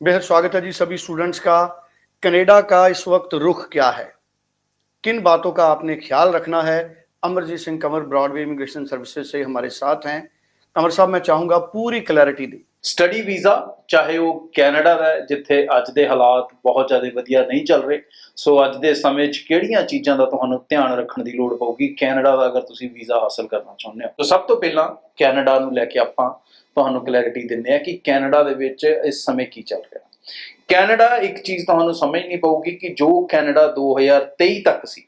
बेहद स्वागत है जी सभी स्टूडेंट्स का कनाडा का इस वक्त रुख क्या है किन बातों का आपने ख्याल रखना है Amarjeet Singh Kanwar Broadway immigration services से हमारे साथ हैं कंवर साहब मैं चाहूंगा पूरी क्लैरिटी दी ਸਟੱਡੀ ਵੀਜ਼ਾ ਚਾਹੇ ਉਹ ਕੈਨੇਡਾ ਦਾ ਹੈ, ਜਿੱਥੇ ਅੱਜ ਦੇ ਹਾਲਾਤ ਬਹੁਤ ਜ਼ਿਆਦਾ ਵਧੀਆ ਨਹੀਂ ਚੱਲ ਰਹੇ ਸੋ ਅੱਜ ਦੇ ਸਮੇਂ 'ਚ ਕਿਹੜੀਆਂ ਚੀਜ਼ਾਂ ਦਾ ਤੁਹਾਨੂੰ ਧਿਆਨ ਰੱਖਣ ਦੀ ਲੋੜ ਪਊਗੀ ਕੈਨੇਡਾ ਦਾ ਅਗਰ ਤੁਸੀਂ ਵੀਜ਼ਾ ਹਾਸਲ ਕਰਨਾ ਚਾਹੁੰਦੇ ਹੋ ਤਾਂ ਸਭ ਤੋਂ ਪਹਿਲਾਂ ਕੈਨੇਡਾ ਨੂੰ ਲੈ ਕੇ ਆਪਾਂ ਤੁਹਾਨੂੰ ਕਲੈਰਿਟੀ ਦਿੰਦੇ ਹਾਂ ਕਿ ਕੈਨੇਡਾ ਦੇ ਵਿੱਚ ਇਸ ਸਮੇਂ ਕੀ ਚੱਲ ਰਿਹਾ। ਕੈਨੇਡਾ ਇੱਕ ਚੀਜ਼ ਤੁਹਾਨੂੰ ਸਮਝਣੀ ਪਊਗੀ ਕਿ ਜੋ ਕੈਨੇਡਾ 2023 ਤੱਕ ਸੀ,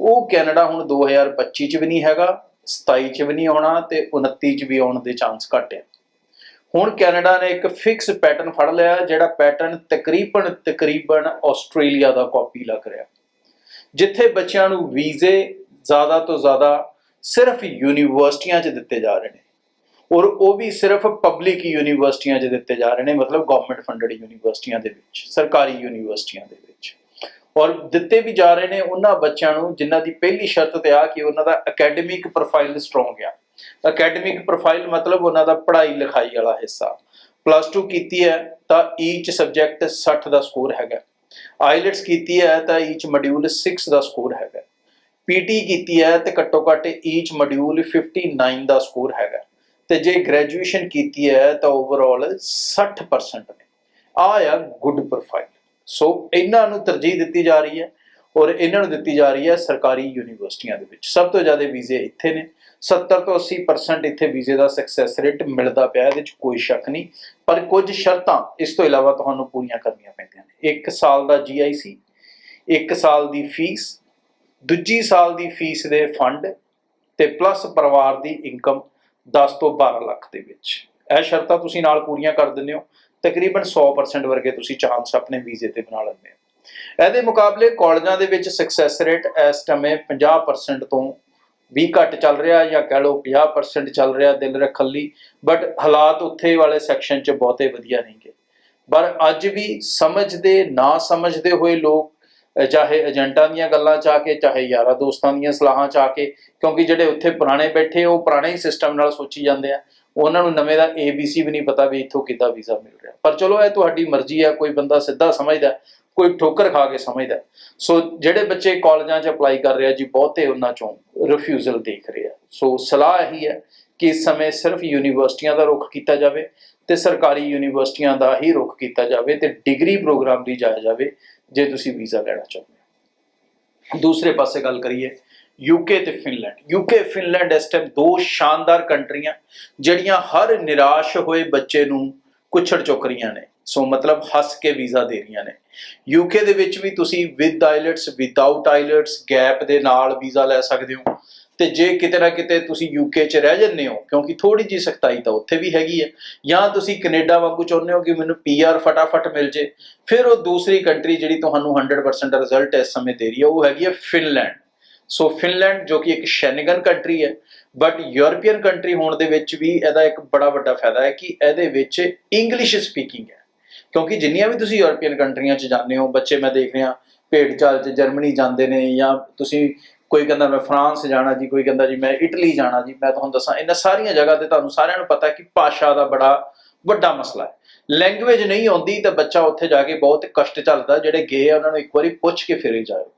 ਉਹ ਕੈਨੇਡਾ ਹੁਣ 2025 ਚ ਵੀ ਨਹੀਂ ਹੈਗਾ 27 ਚ ਵੀ ਨਹੀਂ ਆਉਣਾ ਤੇ 29 ਚ ਵੀ ਆਉਣ ਦੇ ਚਾਂਸ ਘੱਟ ਆ। ਹੁਣ ਕੈਨੇਡਾ ਨੇ ਇੱਕ ਫਿਕਸ ਪੈਟਰਨ ਫੜ ਲਿਆ, ਜਿਹੜਾ ਪੈਟਰਨ ਤਕਰੀਬਨ ਤਕਰੀਬਨ ਆਸਟ੍ਰੇਲੀਆ ਦਾ ਕਾਪੀ ਲੱਗ ਰਿਹਾ। ਜਿੱਥੇ ਬੱਚਿਆਂ ਨੂੰ ਵੀਜ਼ੇ ਜ਼ਿਆਦਾ ਤੋਂ ਜ਼ਿਆਦਾ ਸਿਰਫ ਯੂਨੀਵਰਸਿਟੀਆਂ 'ਚ ਦਿੱਤੇ ਜਾ ਰਹੇ ਨੇ। ਔਰ ਉਹ ਵੀ ਸਿਰਫ ਪਬਲਿਕ ਯੂਨੀਵਰਸਿਟੀਆਂ 'ਚ ਦਿੱਤੇ ਜਾ ਰਹੇ ਨੇ, ਮਤਲਬ ਗਵਰਨਮੈਂਟ ਫੰਡਡ ਯੂਨੀਵਰਸਿਟੀਆਂ ਦੇ ਵਿੱਚ, ਸਰਕਾਰੀ ਯੂਨੀਵਰਸਿਟੀਆਂ ਦੇ ਵਿੱਚ। ਔਰ ਦਿੱਤੇ ਵੀ ਜਾ ਰਹੇ ਨੇ ਉਹਨਾਂ ਬੱਚਿਆਂ ਨੂੰ ਜਿਨ੍ਹਾਂ ਦੀ ਪਹਿਲੀ ਸ਼ਰਤ ਤੇ ਆ ਕਿ ਉਹਨਾਂ ਦਾ ਅਕੈਡਮਿਕ ਪ੍ਰੋਫਾਈਲ ਸਟਰੋਂਗ ਆ। ਅਕੈਡਮਿਕ ਪ੍ਰੋਫਾਈਲ ਮਤਲਬ ਉਹਨਾਂ ਦਾ ਪੜ੍ਹਾਈ ਲਿਖਾਈ ਵਾਲਾ ਹਿੱਸਾ। ਪਲੱਸ 2 ਕੀਤੀ ਹੈ ਤਾਂ ਈਚ ਸਬਜੈਕਟ 60 ਦਾ ਸਕੋਰ ਹੈਗਾ। ਆਈਲੈਟਸ ਕੀਤੀ ਹੈ ਤਾਂ ਈਚ ਮੋਡਿਊਲ 6 ਦਾ ਸਕੋਰ ਹੈਗਾ। ਪੀਟੀ ਕੀਤੀ ਹੈ ਤੇ ਘੱਟੋ ਘੱਟ ਈਚ ਮੋਡਿਊਲ 59 ਦਾ ਸਕੋਰ ਹੈਗਾ। ਤੇ ਜੇ ਗ੍ਰੈਜੂਏਸ਼ਨ ਕੀਤੀ ਹੈ ਤਾਂ ਓਵਰਆਲ 60% ਨੇ। ਆ ਆ ਗੁੱਡ ਪ੍ਰੋਫਾਈਲ ਸੋ ਇਹਨਾਂ ਨੂੰ ਤਰਜੀਹ ਦਿੱਤੀ ਜਾ ਰਹੀ ਹੈ ਔਰ ਇਹਨਾਂ ਨੂੰ ਦਿੱਤੀ ਜਾ ਰਹੀ ਹੈ ਸਰਕਾਰੀ ਯੂਨੀਵਰਸਿਟੀਆਂ ਦੇ ਵਿੱਚ। ਸਭ ਤੋਂ ਜ਼ਿਆਦਾ ਵੀਜ਼ੇ ਇੱਥੇ ਨੇ। 70 ਤੋਂ 80% ਇੱਥੇ ਵੀਜ਼ੇ ਦਾ ਸਕਸੈਸ ਰੇਟ ਮਿਲਦਾ ਪਿਆ, ਇਹਦੇ ਵਿੱਚ ਕੋਈ ਸ਼ੱਕ ਨਹੀਂ। ਪਰ ਕੁਝ ਸ਼ਰਤਾਂ ਇਸ ਤੋਂ ਇਲਾਵਾ ਤੁਹਾਨੂੰ ਪੂਰੀਆਂ ਕਰਨੀਆਂ ਪੈਂਦੀਆਂ ਨੇ। 1 ਸਾਲ ਦਾ GIC 1 ਸਾਲ ਦੀ ਫੀਸ, ਦੂਜੀ ਸਾਲ ਦੀ ਫੀਸ ਦੇ ਫੰਡ ਤੇ ਪਲੱਸ ਪਰਿਵਾਰ ਦੀ ਇਨਕਮ 10 ਤੋਂ 12 ਲੱਖ ਦੇ ਵਿੱਚ। ਇਹ ਸ਼ਰਤਾਂ ਤੁਸੀਂ ਨਾਲ ਪੂਰੀਆਂ ਕਰ ਦਿੰਦੇ ਹੋ। ਤਕਰੀਬਨ 100% ਵਰਗੇ ਤੁਸੀਂ ਚਾਂਸ ਆਪਣੇ ਵੀਜ਼ੇ ਤੇ ਬਣਾ ਲੈਂਦੇ ਹੋ। ਇਹਦੇ ਮੁਕਾਬਲੇ ਕਾਲਜਾਂ ਦੇ ਵਿੱਚ ਸਕਸੈਸ ਰੇਟ ਇਸ ਸਮੇਂ 50% ਤੋਂ ਵੀ ਘੱਟ ਚੱਲ ਰਿਹਾ ਜਾਂ ਕਹਿ ਲਓ 50% ਚੱਲ ਰਿਹਾ ਦਿਲ ਰੱਖਣ ਲਈ। ਬਟ ਹਾਲਾਤ ਉੱਥੇ ਵਾਲੇ ਸੈਕਸ਼ਨ 'ਚ ਬਹੁਤੇ ਵਧੀਆ ਨਹੀਂਗੇ ਪਰ ਅੱਜ ਵੀ ਸਮਝਦੇ, ਨਾ ਸਮਝਦੇ ਹੋਏ ਲੋਕ ਚਾਹੇ ਏਜੰਟਾਂ ਦੀਆਂ ਗੱਲਾਂ ਚ ਆ ਕੇ, ਚਾਹੇ ਯਾਰਾਂ ਦੋਸਤਾਂ ਦੀਆਂ ਸਲਾਹਾਂ ਚ ਆ ਕੇ, ਕਿਉਂਕਿ ਜਿਹੜੇ ਉੱਥੇ ਪੁਰਾਣੇ ਬੈਠੇ ਉਹ ਪੁਰਾਣੇ ਹੀ ਸਿਸਟਮ ਨਾਲ ਸੋਚੀ ਜਾਂਦੇ ਆ। ਉਹਨਾਂ ਨੂੰ ਨਵੇਂ ਦਾ ABC ਵੀ ਨਹੀਂ ਪਤਾ ਵੀ ਇੱਥੋਂ ਕਿੱਦਾਂ ਵੀਜ਼ਾ ਮਿਲ ਰਿਹਾ। ਪਰ ਚਲੋ, ਇਹ ਤੁਹਾਡੀ ਮਰਜ਼ੀ ਆ, ਕੋਈ ਬੰਦਾ ਸਿੱਧਾ ਸਮਝਦਾ, ਕੋਈ ਠੋਕਰ ਖਾ ਕੇ ਸਮਝਦਾ। ਸੋ ਜਿਹੜੇ ਬੱਚੇ ਕਾਲਜਾਂ 'ਚ ਅਪਲਾਈ ਕਰ ਰਿਹਾ ਜੀ, ਬਹੁਤੇ ਉਹਨਾਂ ਚੋਂ ਰਿਫਿਊਜ਼ਲ ਦੇਖ ਰਹੇ ਆ। ਸੋ ਸਲਾਹ ਇਹੀ ਹੈ ਕਿ ਇਸ ਸਮੇਂ ਸਿਰਫ ਯੂਨੀਵਰਸਿਟੀਆਂ ਦਾ ਰੁਖ ਕੀਤਾ ਜਾਵੇ ਤੇ ਸਰਕਾਰੀ ਯੂਨੀਵਰਸਿਟੀਆਂ ਦਾ ਹੀ ਰੁਖ ਕੀਤਾ ਜਾਵੇ ਤੇ ਡਿਗਰੀ ਪ੍ਰੋਗਰਾਮ ਦੀ ਜਾਇਆ ਜਾਵੇ। ਜੇ ਤੁਸੀਂ ਵੀਜ਼ਾ ਲੈਣਾ ਚਾਹੁੰਦੇ ਹੋ। ਦੂਸਰੇ ਪਾਸੇ ਗੱਲ ਕਰੀਏ ਯੂਕੇ ਤੇ ਫਿਨਲੈਂਡ ਯੂਕੇ ਫਿਨਲੈਂਡ ਇਸ ਟਾਈਮ ਦੋ ਸ਼ਾਨਦਾਰ ਕੰਟਰੀਆਂ, ਜਿਹੜੀਆਂ ਹਰ ਨਿਰਾਸ਼ ਹੋਏ ਬੱਚੇ ਨੂੰ ਕੁਛੜ ਚੁੱਕ ਰਹੀਆਂ ਨੇ। ਸੋ ਮਤਲਬ ਹੱਸ ਕੇ ਵੀਜ਼ਾ ਦੇ ਰਹੀਆਂ ਨੇ। ਯੂਕੇ ਦੇ ਵਿੱਚ ਵੀ ਤੁਸੀਂ with IELTS without IELTS gap ਦੇ ਨਾਲ ਵੀਜ਼ਾ ਲੈ ਸਕਦੇ ਹੋ। ਤੇ ਜੇ ਕਿਤੇ ਨਾ ਕਿਤੇ ਤੁਸੀਂ ਯੂਕੇ 'ਚ ਰਹਿ ਜੰਨੇ ਹੋ, ਕਿਉਂਕਿ ਥੋੜੀ ਜੀ ਸਖਤਾਈ ਤਾਂ ਉੱਥੇ ਵੀ ਹੈਗੀ ਹੈ ਜਾਂ ਤੁਸੀਂ ਕੈਨੇਡਾ ਵਾਂਗੂ ਚਾਹੁੰਦੇ ਹੋ ਕਿ ਮੈਨੂੰ ਪੀਆਰ ਫਟਾਫਟ ਮਿਲ ਜੇ, ਫਿਰ ਉਹ ਦੂਸਰੀ ਕੰਟਰੀ ਜਿਹੜੀ ਤੁਹਾਨੂੰ 100% ਰਿਜ਼ਲਟ ਇਸ ਸਮੇਂ ਦੇ ਰਹੀ ਹੈ ਉਹ ਹੈਗੀ ਹੈ ਫਿਨਲੈਂਡ ਸੋ ਫਿਨਲੈਂਡ ਜੋ ਕਿ ਇੱਕ ਸ਼ੈਨਗਨ ਕੰਟਰੀ ਹੈ ਬਟ ਯੂਰਪੀਅਨ ਕੰਟਰੀ ਹੋਣ ਦੇ ਵਿੱਚ ਵੀ ਇਹਦਾ ਇੱਕ ਬੜਾ ਵੱਡਾ ਫਾਇਦਾ ਹੈ ਕਿ ਇਹਦੇ ਵਿੱਚ ਇੰਗਲਿਸ਼ ਸਪੀਕਿੰਗ ਹੈ। ਕਿਉਂਕਿ ਜਿੰਨੀਆਂ ਵੀ ਤੁਸੀਂ ਯੂਰਪੀਅਨ ਕੰਟਰੀਆਂ 'ਚ ਜਾਂਦੇ ਹੋ, ਬੱਚੇ ਮੈਂ ਦੇਖ ਰਿਹਾ, ਭੇਡ ਚਾਲ 'ਚ ਜਰਮਨੀ ਜਾਂਦੇ ਨੇ ਜਾਂ ਤੁਸੀਂ ਕੋਈ ਕਹਿੰਦਾ ਮੈਂ ਫਰਾਂਸ ਜਾਣਾ ਜੀ, ਕੋਈ ਕਹਿੰਦਾ ਜੀ ਮੈਂ ਇਟਲੀ ਜਾਣਾ ਜੀ, ਮੈਂ ਤੁਹਾਨੂੰ ਦੱਸਾਂ, ਇਹਨਾਂ ਸਾਰੀਆਂ ਜਗ੍ਹਾ ਤੇ ਤੁਹਾਨੂੰ ਸਾਰਿਆਂ ਨੂੰ ਪਤਾ ਕਿ ਭਾਸ਼ਾ ਦਾ ਬੜਾ ਵੱਡਾ ਮਸਲਾ ਹੈ। ਲੈਂਗੁਏਜ ਨਹੀਂ ਆਉਂਦੀ ਤਾਂ ਬੱਚਾ ਉੱਥੇ ਜਾ ਕੇ ਬਹੁਤ ਕਸ਼ਟ ਚੱਲਦਾ ਜਿਹੜੇ ਗਏ ਆ, ਉਹਨਾਂ ਨੂੰ ਇੱਕ ਵਾਰੀ ਪੁੱਛ ਕੇ ਫਿਰ ਹੀ ਜਾਓ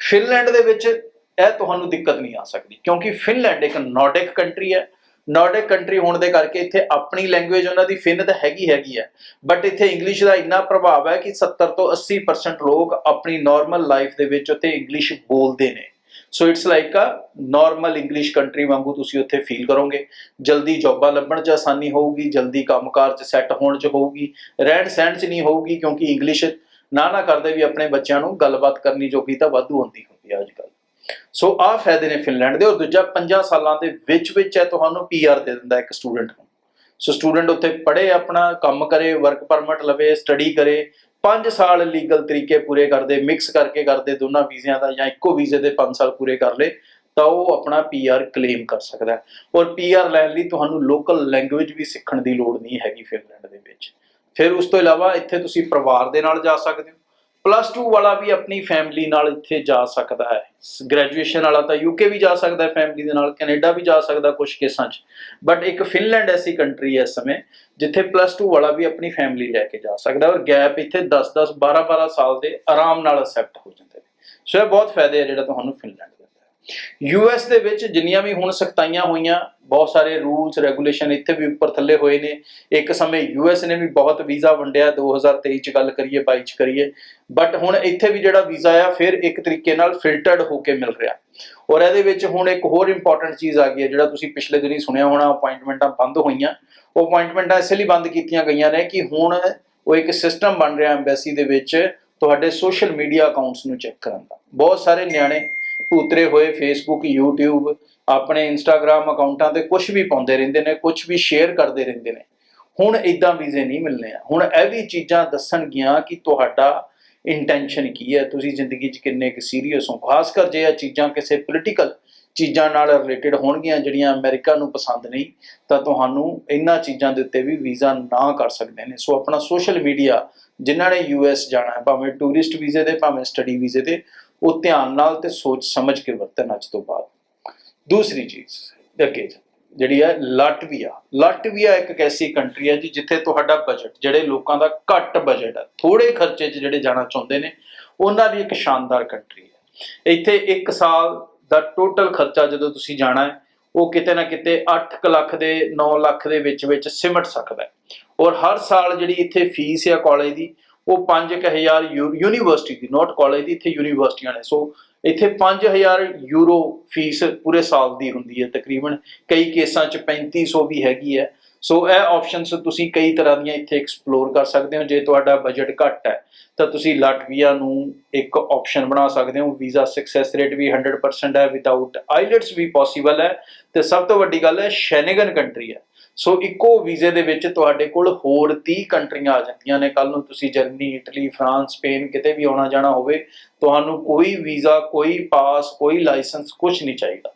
ਫਿਨਲੈਂਡ ਦੇ ਵਿੱਚ ਇਹ ਤੁਹਾਨੂੰ ਦਿੱਕਤ ਨਹੀਂ ਆ ਸਕਦੀ, ਕਿਉਂਕਿ ਫਿਨਲੈਂਡ ਇੱਕ ਨਾਰਡਿਕ ਕੰਟਰੀ ਹੈ। ਨਾਰਡਿਕ ਕੰਟਰੀ ਹੋਣ ਦੇ ਕਰਕੇ ਇੱਥੇ ਆਪਣੀ ਲੈਂਗੁਏਜ ਉਹਨਾਂ ਦੀ ਫਿਨ ਤਾਂ ਹੈਗੀ ਹੈਗੀ ਹੈ। ਬਟ ਇੱਥੇ ਇੰਗਲਿਸ਼ ਦਾ ਇੰਨਾ ਪ੍ਰਭਾਵ ਹੈ ਕਿ 70 ਤੋਂ 80% ਲੋਕ ਆਪਣੀ ਨਾਰਮਲ ਲਾਈਫ ਦੇ ਵਿੱਚ ਉੱਥੇ ਇੰਗਲਿਸ਼ ਬੋਲਦੇ ਨੇ। So it's like a normal English country ਵਾਂਗੂ ਤੁਸੀਂ ਉੱਥੇ ਫੀਲ ਕਰੋਗੇ। ਜਲਦੀ ਜੌਬਾਂ ਲੱਭਣ 'ਚ ਆਸਾਨੀ ਹੋਊਗੀ, ਜਲਦੀ ਕੰਮਕਾਰ 'ਚ ਸੈੱਟ ਹੋਣ 'ਚ ਹੋਊਗੀ। ਰਹਿਣ ਸਹਿਣ 'ਚ ਨਹੀਂ ਹੋਊਗੀ ਕਿਉਂਕਿ ਇੰਗਲਿਸ਼ ਨਾ ਨਾ ਕਰਦੇ ਵੀ ਆਪਣੇ ਬੱਚਿਆਂ ਨੂੰ ਗੱਲਬਾਤ ਕਰਨੀ ਜੋਗੀ ਤਾਂ ਵਾਧੂ ਹੁੰਦੀ ਹੁੰਦੀ ਹੈ ਅੱਜ ਕੱਲ੍ਹ ਸੋ ਆਹ ਫਾਇਦੇ ਨੇ ਫਿਨਲੈਂਡ ਦੇ ਔਰ ਦੂਜਾ 5 ਸਾਲਾਂ ਦੇ ਵਿੱਚ ਵਿੱਚ ਹੈ ਤੁਹਾਨੂੰ ਪੀਆਰ ਦੇ ਦਿੰਦਾ ਇੱਕ ਸਟੂਡੈਂਟ ਨੂੰ। ਸੋ ਸਟੂਡੈਂਟ ਉੱਥੇ ਪੜ੍ਹੇ, ਆਪਣਾ ਕੰਮ ਕਰੇ ਵਰਕ ਪਰਮਿਟ ਲਵੇ ਸਟੱਡੀ ਕਰੇ 5 ਸਾਲ ਲੀਗਲ ਤਰੀਕੇ ਪੂਰੇ ਕਰਦੇ ਮਿਕਸ ਕਰਕੇ ਕਰਦੇ ਦੋਨਾਂ ਵੀਜ਼ਿਆਂ ਦਾ ਜਾਂ ਇੱਕੋ ਵੀਜ਼ੇ ਦੇ 5 ਸਾਲ ਪੂਰੇ ਕਰ ਲੇ ਤਾਂ ਉਹ ਆਪਣਾ ਪੀਆਰ ਕਲੇਮ ਕਰ ਸਕਦਾ ਹੈ। ਔਰ ਪੀਆਰ ਲੈਣ ਲਈ ਤੁਹਾਨੂੰ ਲੋਕਲ ਲੈਂਗੁਏਜ ਵੀ ਸਿੱਖਣ ਦੀ ਲੋੜ ਨਹੀਂ ਹੈਗੀ ਫਿਨਲੈਂਡ ਦੇ ਵਿੱਚ। ਫਿਰ ਉਸ ਤੋਂ ਇਲਾਵਾ ਇੱਥੇ ਤੁਸੀਂ ਪਰਿਵਾਰ ਦੇ ਨਾਲ ਜਾ ਸਕਦੇ ਹੋ। ਪਲੱਸ 2 ਵਾਲਾ ਵੀ ਆਪਣੀ ਫੈਮਿਲੀ ਨਾਲ ਇੱਥੇ ਜਾ ਸਕਦਾ ਹੈ। ਗ੍ਰੈਜੂਏਸ਼ਨ ਵਾਲਾ ਤਾਂ ਯੂਕੇ ਵੀ ਜਾ ਸਕਦਾ ਹੈ ਫੈਮਿਲੀ ਦੇ ਨਾਲ, ਕੈਨੇਡਾ ਵੀ ਜਾ ਸਕਦਾ ਕੁਝ ਕੇਸਾਂ 'ਚ। ਬਟ ਇੱਕ ਫਿਨਲੈਂਡ ਐਸੀ ਕੰਟਰੀ ਹੈ ਇਸ ਸਮੇਂ, ਜਿੱਥੇ ਪਲੱਸ 2 ਵਾਲਾ ਵੀ ਆਪਣੀ ਫੈਮਿਲੀ ਲੈ ਕੇ ਜਾ ਸਕਦਾ ਔਰ ਗੈਪ ਇੱਥੇ 10 10 12 12 ਸਾਲ ਦੇ ਆਰਾਮ ਨਾਲ ਅਸੈਪਟ ਹੋ ਜਾਂਦੇ ਨੇ। ਸੋ ਇਹ ਬਹੁਤ ਫਾਇਦੇ ਆ ਜਿਹੜਾ ਤੁਹਾਨੂੰ ਫਿਨਲੈਂਡ ਦਿੰਦਾ ਹੈ। ਯੂਐਸ ਦੇ ਵਿੱਚ ਜਿੰਨੀਆਂ ਵੀ ਹੁਣ ਸਖਤਾਈਆਂ ਹੋਈਆਂ ਬਹੁਤ ਸਾਰੇ ਰੂਲਸ ਰੈਗੂਲੇਸ਼ਨ ਇੱਥੇ ਵੀ ਉੱਪਰ ਥੱਲੇ ਹੋਏ ਨੇ। ਇੱਕ ਸਮੇਂ ਯੂਐਸ ਨੇ ਵੀ ਬਹੁਤ ਵੀਜ਼ਾ ਵੰਡਿਆ 2023 ਚ ਗੱਲ ਕਰੀਏ 22 ਚ ਕਰੀਏ। ਬਟ ਹੁਣ ਇੱਥੇ ਵੀ ਜਿਹੜਾ ਵੀਜ਼ਾ ਆ, ਫਿਰ ਇੱਕ ਤਰੀਕੇ ਨਾਲ ਫਿਲਟਰਡ ਹੋ ਕੇ ਮਿਲ ਰਿਹਾ। ਔਰ ਇਹਦੇ ਵਿੱਚ ਹੁਣ ਇੱਕ ਹੋਰ ਇੰਪੋਰਟੈਂਟ ਚੀਜ਼ ਆ ਗਈ ਹੈ, ਜਿਹੜਾ ਤੁਸੀਂ ਪਿਛਲੇ ਦਿਨੀ ਸੁਣਿਆ ਹੋਣਾ ਅਪਾਇੰਟਮੈਂਟਾਂ ਬੰਦ ਹੋਈਆਂ। ਉਹ ਅਪਾਇੰਟਮੈਂਟਾਂ ਇਸੇ ਲਈ ਬੰਦ ਕੀਤੀਆਂ ਗਈਆਂ ਨੇ ਕਿ ਹੁਣ ਉਹ ਇੱਕ ਸਿਸਟਮ ਬਣ ਰਿਹਾ ਐਮਬੈਸੀ ਦੇ ਵਿੱਚ ਤੁਹਾਡੇ ਸੋਸ਼ਲ ਮੀਡੀਆ ਅਕਾਊਂਟਸ ਨੂੰ ਚੈੱਕ ਕਰਨ ਦਾ। ਬਹੁਤ ਸਾਰੇ ਨਿਆਣੇ ਉਤਰੇ ਹੋਏ ਫੇਸਬੁੱਕ YouTube ਆਪਣੇ ਇੰਸਟਾਗ੍ਰam ਅਕਾਊਂਟਾਂ ਤੇ ਕੁਝ ਵੀ ਪਾਉਂਦੇ ਰਹਿੰਦੇ ਨੇ ਕੁਝ ਵੀ ਸ਼ੇਅਰ ਕਰਦੇ ਰਹਿੰਦੇ ਨੇ। ਹੁਣ ਇਦਾਂ ਵੀਜ਼ੇ ਨਹੀਂ ਮਿਲਨੇ ਆ। ਹੁਣ ਇਹ ਵੀ ਚੀਜ਼ਾਂ ਦੱਸਣਗੀਆਂ ਕਿ ਤੁਹਾਡਾ ਇੰਟੈਂਸ਼ਨ ਕੀ ਹੈ, ਤੁਸੀਂ ਜ਼ਿੰਦਗੀ 'ਚ ਕਿੰਨੇ ਕੁ ਸੀਰੀਅਸ ਹੋ। ਖਾਸ ਕਰ ਜੇ ਇਹ ਚੀਜ਼ਾਂ ਕਿਸੇ ਪੋਲੀਟੀਕਲ ਚੀਜ਼ਾਂ ਨਾਲ ਰਿਲੇਟਡ ਹੋਣਗੀਆਂ, ਜਿਹੜੀਆਂ ਅਮਰੀਕਾ ਨੂੰ ਪਸੰਦ ਨਹੀਂ, ਤਾਂ ਤੁਹਾਨੂੰ ਇਹਨਾਂ ਚੀਜ਼ਾਂ ਦੇ ਉੱਤੇ ਵੀ ਵੀਜ਼ਾ ਨਾ ਕਰ ਸਕਦੇ ਨੇ। ਸੋ ਆਪਣਾ ਸੋਸ਼ਲ ਮੀਡੀਆ ਜਿਨ੍ਹਾਂ ਨੇ ਯੂਐਸ ਜਾਣਾ ਹੈ, ਭਾਵੇਂ ਟੂਰਿਸਟ ਵੀਜ਼ੇ ਤੇ, ਭਾਵੇਂ ਸਟੱਡੀ ਵੀਜ਼ੇ ਤੇ, ਉਹ ਧਿਆਨ ਨਾਲ ਤੇ ਸੋਚ ਸਮਝ ਕੇ ਵਰਤਣ ਅੱਜ ਤੋਂ ਬਾਅਦ। ਦੂਸਰੀ ਚੀਜ਼ ਅੱਗੇ ਜਿਹੜੀ ਹੈ ਲਾਟਵੀਆ। ਲਾਟਵੀਆ ਇੱਕ ਐਸੀ ਕੰਟਰੀ ਹੈ ਜੀ, ਜਿੱਥੇ ਤੁਹਾਡਾ ਬਜਟ ਜਿਹੜੇ ਲੋਕਾਂ ਦਾ ਘੱਟ ਬਜਟ ਹੈ ਥੋੜੇ ਖਰਚੇ 'ਚ ਜਿਹੜੇ ਜਾਣਾ ਚਾਹੁੰਦੇ ਨੇ, ਉਹਨਾਂ ਲਈ ਇੱਕ ਸ਼ਾਨਦਾਰ ਕੰਟਰੀ ਹੈ। ਇੱਥੇ 1 ਸਾਲ ਦਾ ਟੋਟਲ ਖਰਚਾ ਜਦੋਂ ਤੁਸੀਂ ਜਾਣਾ ਹੈ, ਉਹ ਕਿਤੇ ਨਾ ਕਿਤੇ 8 ਲੱਖ ਦੇ 9 ਲੱਖ ਦੇ ਵਿੱਚ ਵਿੱਚ ਸਿਮਟ ਸਕਦਾ ਹੈ। ਔਰ ਹਰ ਸਾਲ ਜਿਹੜੀ ਇੱਥੇ ਫੀਸ ਹੈ ਕਾਲਜ ਦੀ, ਉਹ 5000 ਯੂਨੀਵਰਸਿਟੀ ਦੀ ਨਾਟ ਕਾਲਜ ਦੀ, ਇੱਥੇ ਯੂਨੀਵਰਸਿਟੀਆਂ ਨੇ ਸੋ ਇੱਥੇ 5000 ਯੂਰੋ ਫੀਸ ਪੂਰੇ ਸਾਲ ਦੀ ਹੁੰਦੀ ਹੈ, ਤਕਰੀਬਨ। ਕਈ ਕੇਸਾਂ 'ਚ 3500 ਵੀ ਹੈਗੀ ਹੈ। ਸੋ ਇਹ ਆਪਸ਼ਨਸ ਤੁਸੀਂ ਕਈ ਤਰ੍ਹਾਂ ਦੀਆਂ ਇੱਥੇ ਐਕਸਪਲੋਰ ਕਰ ਸਕਦੇ ਹੋ। ਜੇ ਤੁਹਾਡਾ ਬਜਟ ਘੱਟ ਹੈ, ਤਾਂ ਤੁਸੀਂ ਲਾਟਵੀਆ ਨੂੰ ਇੱਕ ਆਪਸ਼ਨ ਬਣਾ ਸਕਦੇ ਹੋ। ਵੀਜ਼ਾ ਸਕਸੈਸ ਰੇਟ ਵੀ 100% ਹੈ ਵਿਦਆਊਟ ਆਈਲੈਟਸ ਵੀ ਪੋਸੀਬਲ ਹੈ। ਤੇ ਸਭ ਤੋਂ ਵੱਡੀ ਗੱਲ ਹੈ ਸ਼ੈਨੇਗਨ ਕੰਟਰੀ ਹੈ। ਸੋ ਇੱਕੋ ਵੀਜ਼ੇ ਦੇ ਵਿੱਚ ਤੁਹਾਡੇ ਕੋਲ ਹੋਰ 30 ਕੰਟਰੀਆਂ ਆ ਜਾਂਦੀਆਂ ਨੇ। ਕੱਲ ਨੂੰ ਤੁਸੀਂ ਜਰਮਨੀ, ਇਟਲੀ, ਫਰਾਂਸ, ਸਪੇਨ ਕਿਤੇ ਵੀ ਆਉਣਾ ਜਾਣਾ ਹੋਵੇ, ਤੁਹਾਨੂੰ ਕੋਈ ਵੀਜ਼ਾ, ਕੋਈ ਪਾਸ, ਕੋਈ ਲਾਇਸੈਂਸ ਕੁਝ ਨਹੀਂ ਚਾਹੀਦਾ।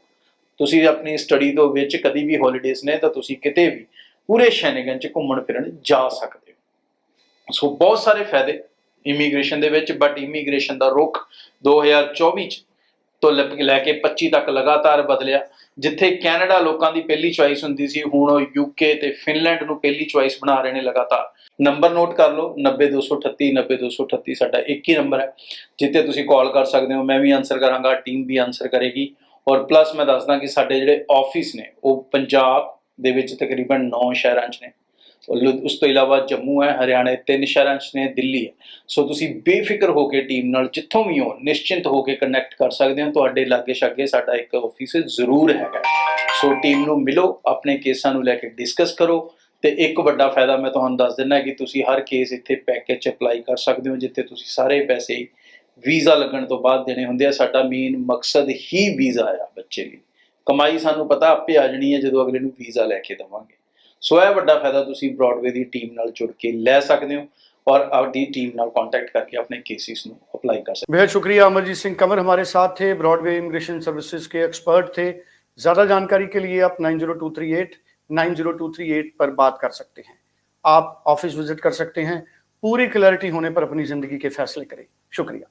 ਤੁਸੀਂ ਆਪਣੀ ਸਟੱਡੀ ਦੇ ਵਿੱਚ ਕਦੀ ਵੀ ਹੌਲੀਡੇਜ਼ ਨੇ ਤਾਂ ਤੁਸੀਂ ਕਿਤੇ ਵੀ ਪੂਰੇ ਸ਼ੈਨਗਨ ਚ ਘੁੰਮਣ ਫਿਰਨ ਜਾ ਸਕਦੇ ਹੋ। ਸੋ ਬਹੁਤ ਸਾਰੇ ਫਾਇਦੇ ਇਮੀਗ੍ਰੇਸ਼ਨ ਦੇ ਵਿੱਚ ਬਟ ਇਮੀਗ੍ਰੇਸ਼ਨ ਦਾ ਰੁਖ 2024 ਚ ਤੋਂ ਲੈ ਕੇ 25 ਤੱਕ ਲਗਾਤਾਰ ਬਦਲਿਆ। ਜਿੱਥੇ ਕੈਨੇਡਾ ਲੋਕਾਂ ਦੀ ਪਹਿਲੀ ਚੁਆਇਸ ਹੁੰਦੀ ਸੀ, ਹੁਣ ਉਹ ਯੂਕੇ ਤੇ ਫਿਨਲੈਂਡ ਨੂੰ ਪਹਿਲੀ ਚੁਆਇਸ ਬਣਾ ਰਹੇ ਨੇ ਲਗਾਤਾਰ। ਨੰਬਰ ਨੋਟ ਕਰ ਲਓ 90238 90238 ਸਾਡਾ ਇੱਕ ਹੀ ਨੰਬਰ ਹੈ। ਜਿੱਥੇ ਤੁਸੀਂ ਕਾਲ ਕਰ ਸਕਦੇ ਹੋ, ਮੈਂ ਵੀ ਆਨਸਰ ਕਰਾਂਗਾ ਟੀਮ ਵੀ ਆਨਸਰ ਕਰੇਗੀ। ਔਰ ਪਲੱਸ ਮੈਂ ਦੱਸਦਾ ਕਿ ਸਾਡੇ ਜਿਹੜੇ ਆਫਿਸ ਨੇ, ਉਹ ਪੰਜਾਬ ਦੇ ਵਿੱਚ ਤਕਰੀਬਨ 9 ਸ਼ਹਿਰਾਂ 'ਚ ਨੇ। ਉਸ ਤੋਂ ਇਲਾਵਾ ਜੰਮੂ ਹੈ, ਹਰਿਆਣਾ ਤਿੰਨ ਸ਼ਹਿਰਾਂ 'ਚ ਨੇ, ਦਿੱਲੀ ਹੈ। ਸੋ ਤੁਸੀਂ ਬੇਫਿਕਰ ਹੋ ਕੇ ਟੀਮ ਨਾਲ ਜਿੱਥੋਂ ਵੀ ਹੋ, ਨਿਸ਼ਚਿੰਤ ਹੋ ਕੇ ਕਨੈਕਟ ਕਰ ਸਕਦੇ ਹੋ। ਤੁਹਾਡੇ ਲਾਗੇ ਛਾਗੇ ਸਾਡਾ ਇੱਕ ਆਫਿਸ ਜ਼ਰੂਰ ਹੈਗਾ। ਸੋ ਟੀਮ ਨੂੰ ਮਿਲੋ, ਆਪਣੇ ਕੇਸਾਂ ਨੂੰ ਲੈ ਕੇ ਡਿਸਕਸ ਕਰੋ। ਤੇ ਇੱਕ ਵੱਡਾ ਫਾਇਦਾ ਮੈਂ ਤੁਹਾਨੂੰ ਦੱਸ ਦਿੰਦਾ ਕਿ ਤੁਸੀਂ ਹਰ ਕੇਸ ਇੱਥੇ ਪੈਕੇਜ 'ਚ ਅਪਲਾਈ ਕਰ ਸਕਦੇ ਹੋ, ਜਿੱਥੇ ਤੁਸੀਂ ਸਾਰੇ ਪੈਸੇ ਵੀਜ਼ਾ ਲੱਗਣ ਤੋਂ ਬਾਅਦ ਦੇਣੇ ਹੁੰਦੇ ਆ। ਸਾਡਾ ਮੇਨ ਮਕਸਦ ਹੀ ਵੀਜ਼ਾ ਆ ਬੱਚੇ ਲਈ। ਕਮਾਈ ਸਾਨੂੰ ਪਤਾ ਆਪੇ ਆ ਜਾਣੀ ਹੈ ਜਦੋਂ ਅਗਲੇ ਨੂੰ ਵੀਜ਼ਾ ਲੈ ਕੇ ਦੇਵਾਂਗੇ। ਸੋ ਇਹ ਵੱਡਾ ਫਾਇਦਾ ਤੁਸੀਂ ਬ੍ਰੌਡਵੇ ਦੀ ਟੀਮ ਨਾਲ ਜੁੜ ਕੇ ਲੈ ਸਕਦੇ ਹੋ और आपकी टीम ਨਾਲ कांटेक्ट करके अपने केसेस ਨੂੰ अप्लाई कर सकते बेहद शुक्रिया अमरजीत सिंह कंवर हमारे साथ थे ब्रॉडवे इमिग्रेशन सर्विसेज के एक्सपर्ट थे ज़्यादा जानकारी के लिए आप 90238 90238 पर बात कर सकते हैं आप ऑफिस विजिट कर सकते हैं पूरी क्लैरिटी होने पर अपनी ज़िंदगी के फैसले करें शुक्रिया